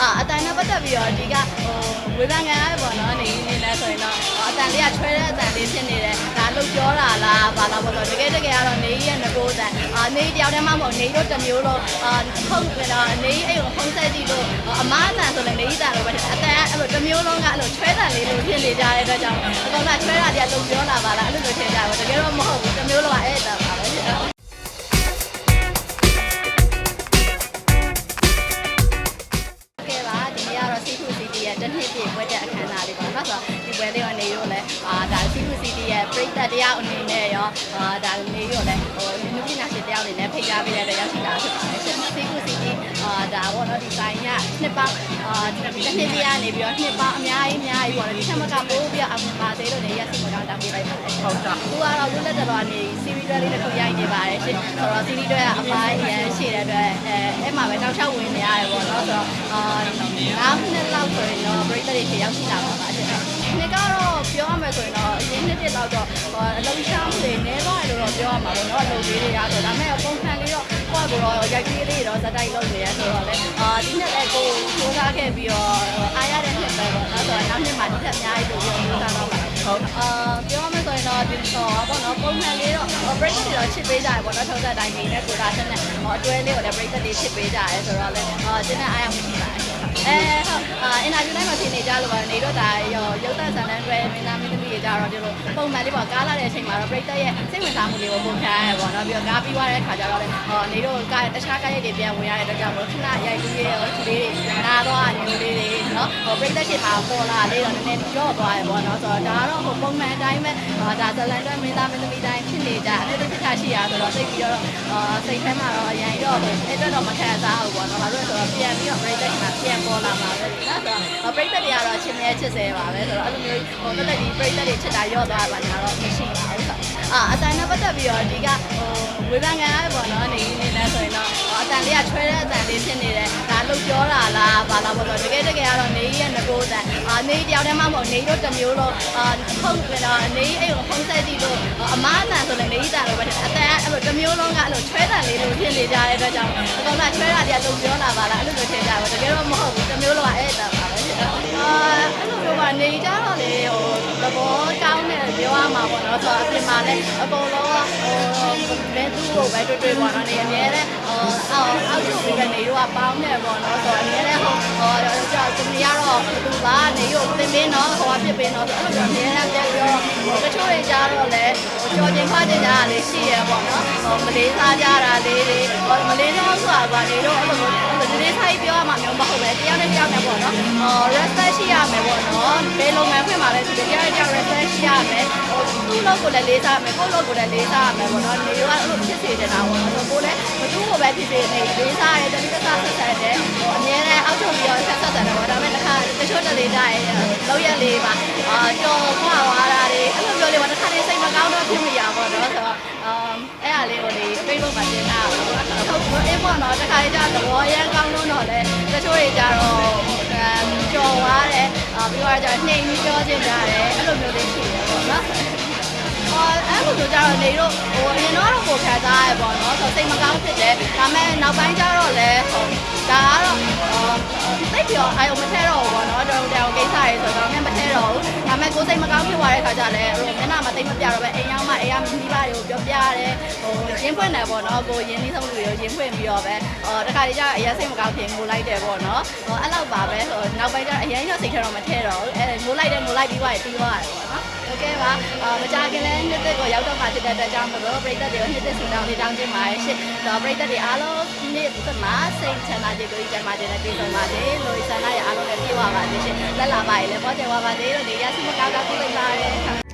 အာအတန်နဲ့ပတ်သက်ပြီးတော့အဓိကဟိုဝေဖန်ခံရတယ်ပေါ့နော်နေနေလဲဆိုရင်တော့အတန်လေးကချွဲတဲ့အတန်လေးဖြစ်နေတယ်ဒါလို့ပြောတာလားဘာလားပေါ့နော်တကယ်တကယ်ကတော့နေရဲ့ငကိုအတန်အာနေတယောက်တည်းမှမဟုတ်နေတို့တစ်မျိုးလုံးအာဟုတ်ကဲ့တော့နေအဲ့ကိုဖုံးဆက်ကြည့်လို့အမားအတန်ဆိုလည်းနေတန်လို့ပဲအတန်အဲ့လိုတစ်မျိုးလုံးကအဲ့လိုချွဲတန်လေးလို့ဖြစ်နေကြတဲ့အတွက်ကြောင့်အကောင်ကချွဲတာတည်းလို့ပြောတာပါလားအဲ့လိုလိုထင်ကြတယ်တကယ်တော့မဟုတ်ဘူးတစ်မျိုးလုံးကအဲ့အတန်ပါပဲ ပွဲလေးကနေရောလဲအာဒါ C2 CD ရဲ့ပရိသတ်တရားအနေနဲ့ရောအာဒါနေရောလဲဟိုလူပညာရှင်တရားအနေနဲ့ဖိတ်ကြားပေးတဲ့အတွက်ရောက်ရှိတာဖြစ်ပါတယ်ရှင် C2 CD အာဒါပေါ့နော်ဒီဆိုင်ကနှစ်ပေါင်းအာတစ်နှစ်ပြည့်ကနေပြီးတော့နှစ်ပေါင်းအများကြီးအများကြီးပေါ့နော်ဒီချက်မကပိုးပြီးအောင်ပါသေးလို့နေရစီမကောင်းတောင်းပေးလိုက်ပါတယ်ဟုတ်တာသူကတော့လွတ်လပ်တော်နေ series တွေလေးတစ်ခုရိုက်နေပါတယ်ရှင်ဆိုတော့ series တွေကအပိုင်းရန်ရှိတဲ့အတွက်အဲအဲ့မှာပဲတောက်ချောက်ဝင်နေရတယ်ပေါ့နော်ဆိုတော့အာနောက်နှစ်လောက်ဆိုရင်တော့ပရိသတ်တွေရောက်ရှိလာပါပါရှင်နှစ် ကတော့ပြောရမယ်ဆိုရင်တော့အရင်နှစ်တစ်လောက်တော့အလုံးချောင်းတွေနဲသွားတယ်လို့တော့ပြောရမှာပေါ့နော်အလုံးလေးတွေရဆိုဒါပေမဲ့ပုံစံလေးတော့ကိုယ့်ကိုယ်တော့ရိုက်ကြီးလေးတော့ဇက်တိုက်လုပ်နေရဆိုတော့လေအာဒီနှစ်လည်းကိုစူးစမ်းခဲ့ပြီးတော့အားရတဲ့နှစ်ပဲပေါ့နော်ဆိုတော့နောက်နှစ်မှာဒီထက်အများကြီးပို့ပြီးတော့စူးစမ်းတော့ပါဟုတ်အာပြောရမယ်ဆိုရင်တော့ဒီတော့ပေါ့နော်ပုံမှန်လေးတော့ break တွေတော့ချစ်ပေးကြတယ်ပေါ့နော်ထုံးသက်တိုင်းနေနဲ့ကိုတာတက်နဲ့အတွဲလေးကိုလည်း break တွေချစ်ပေးကြတယ်ဆိုတော့လေအာတင်းနဲ့အားရမရှိပါဘူးအဲဟုတ်အာအ ကြလို့ပါနေတော့ဒါရောရုပ်သံဆန်တန်းတွေမင်းသားမင်းသမီးတွေ ကြတော့ဒီလိုပုံမှန်လေးပေါ့ကားလာတဲ့အချိန်မှာတော့ break ရဲ့စိတ်ဝင်စားမှုလေးကိုပုံပြရတယ်ပေါ့နော်ပြီးတော့ကားပြီးသွားတဲ့အခါကျတော့လေဟောနေတော့ကားတခြားကားရိုက်တွေပြန်ဝင်ရတဲ့အတွက်ကြောင့်မို့ခဏရိုက်ပြီးရဲ့ဟိုဒီလေးတွေနားတော့မျိုးလေးတွေနော်ဟို break ရှိမှာပေါ်လာလေးတော့နည်းနည်းကြော့သွားရပေါ့နော်ဆိုတော့ဒါကတော့ဟိုပုံမှန်အတိုင်းပဲဒါဇလန်တွဲမင်းသားမင်းသမီးတိုင်းဖြစ်နေကြအဲ့ဒီဖြစ်တာရှိရဆိုတော့စိတ်ပြီးတော့အာစိတ်ထဲမှာတော့အရင်တော့အဲ့အတွက်တော့မခံစားဘူးပေါ့နော်ဘာလို့လဲဆိုတော့ပြန်ပြီးတော့ break ရှိမှာပြန်ပေါ်လာမှာပဲနော်ဆိုတော့ break တွေကတော့ချင်းမြဲချစ်စေပါပဲဆိုတော့အဲ့လိုမျိုးဟိုတက်တက်ဒီ break တွေချစ်တာရော့သွားပါညာတော့မရှိပါဘူးဆိုအာအတန်နဲ့ပတ်သက်ပြီးတော့အဓိကဟိုဝေဖန်ခံရတယ်ပေါ့နော်နေနေလဲဆိုရင်တော့အတန်လေးကချွဲတဲ့အတန်လေးဖြစ်နေတယ်ဒါလို့ပြောတာလားဘာလားပေါ့နော်တကယ်တကယ်ကတော့နေရဲ့ငကိုအတန်အာနေတယောက်တည်းမှမဟုတ်နေတို့တစ်မျိုးလုံးအာဟုတ်ကဲ့တော့နေအဲ့ကိုဖုံးဆက်ကြည့်လို့အမားအတန်ဆိုလည်းနေတန်လို့ပဲအတန်အဲ့လိုတစ်မျိုးလုံးကအဲ့လိုချွဲတန်လေးလို့ဖြစ်နေကြတဲ့အတွက်ကြောင့်အကောင်ကချွဲတာတည်းလို့ပြောတာပါလားအဲ့လိုလိုထင်ကြတယ်တကယ်တော့မ အပြင်မှာလည်းအကုန်လုံးကဟိုဘယ်သူ့ကိုပဲတွေ့တွေ့ပေါ့နော်နေအများနဲ့ဟိုအောက်အောက်ချုပ်ပြီးပဲနေတော့ပေါင်းတယ်ပေါ့နော်ဆိုတော့အများနဲ့ဟိုဟိုကြောက်သူမရတော့သူကနေရောသင်ပင်းတော့ဟိုဖြစ်ပင်းတော့ဆိုအဲ့လိုမျိုးအများနဲ့ပြောဟိုတချို့တွေကြားတော့လေဟိုကြော်ကျင်ခွာကျင်ကြတာလေးရှိရပေါ့နော်ဟိုမလေးစားကြတာလေးတွေဟိုမလေးတော့ဆိုတာကနေတော့အဲ့လိုမျိုးအဲ့လိုလေးဆိုင်ပြောရမှာမျိုးမဟုတ်ပဲတရားနဲ့တရားနဲ့ပေါ့နော်ဟို respect ရှိရမယ်ပေါ့နော်ဘယ်လုံမှ န်ဖွင့်မှာလဲဒီတရားနဲ့တရား respect ရှိရမယ်ဟိုသူ့လောက်ကိုလည်းလေးစားမယ်ကိုယ့်လောက်ကိုလည်းလေးစားရမယ်ပေါ့နော်နေတော့အဲ့လိုဖြစ်စေတယ်တာပေါ့နော်ကိုလည်းဘသူ့ကိုပဲဖြစ်စေနေလေးစားရဲတတိကစားဆက်ဆက်တယ်ဟိုအများနဲ့အောက်ထုတ်ပြီးတော့ဆက်ဆက်တယ်ပေါ့ဒါပေမဲ့တစ်ခါတချို့တလေကြရဲလောက်ရက်လေးပါအာကြော်ခွာသွားတာတွေအဲ့လိုမျိုးလေးပေါ့တစ်ခါလေးစိတ်မကောင်းတော့ဖြစ်မိရပါတော့ဆိုတော့အမ်အဲ့အားလေးကိုလေ Facebook မှာတင်တာပေါ့နော်ဟုတ်အေးပေါ့နော်တစ်ခါလေးကျတော့သဘောရမ်းကောင်းလို့တော့လေတချို့တွေကြတော့ကြော်သွားတယ်အာ ပြီးတော့ကျနှိမ်ပြီးပြောချင်ကြတယ်အဲ့လိုမျိုးလေးရှိတယ်ပေါ့နော်အော်အဲ့လိုဆိုကြတော့နေတော့ဟိုအရင်တော့ကိုခံစားရပေါ့နော်ဆိုစိတ်မကောင်းဖြစ်တယ်ဒါပေမဲ့နောက်ပိုင်းကျတော့လည်းဟိုဒါကတော့အော်သိပြောအာရုံမ ကိုယ်စိတ်မကောင်းဖြစ်သွားတဲ့ခါကျလည်းဟိုမျက်နှာမှာသိမပြတော့ပဲအိမ်ရောက်မှအိမ်ကမိဘတွေကိုပြောပြရတယ်ဟိုရင်းဖွင့်တယ်ပေါ့နော်ကိုရင်းနှီးဆုံးလူတွေကိုရင်းဖွင့်ပြီးတော့ပဲဟိုတခါတည်းကျအရင်စိတ်မကောင်းဖြစ်ငိုလိုက်တယ်ပေါ့နော်ဟိုအဲ့လောက်ပါပဲဟိုနောက်ပိုင်းကျအရင်တော့စိတ်ထဲတော့မထည့်တော့ဘူးအဲငိုလိုက်တယ်ငိုလိုက်ပြီးသွားရင်ပြီးသွားတယ်ပေါ့နော်โอเคပါအာမကြခင်လဲနှစ်သက်ကိုရောက်တော့မှဖြစ်တဲ့အတွက်ကြောင့်မလို့ပြည်သက်တွေကိုနှစ်သက်ဆူတောင်းလေးတောင်းခြင်းပါရဲ့ရှစ်တော့ပြည်သက်တွေအားလုံး နှစ်သမားစိတ်ချမ်းသာခြင်းကိုကြံပါခြင်းနဲ့ပြည့်စုံပါစေ။လူဆန္ဒရအားလုံးလည်းပြည့်ဝပါစေရှင်။လက်လာပါရည်လည်းပေါ်ကျဝါပါစေလို့ဒီရရှိမကောင်းတာပြုလုပ်ပါရစေ။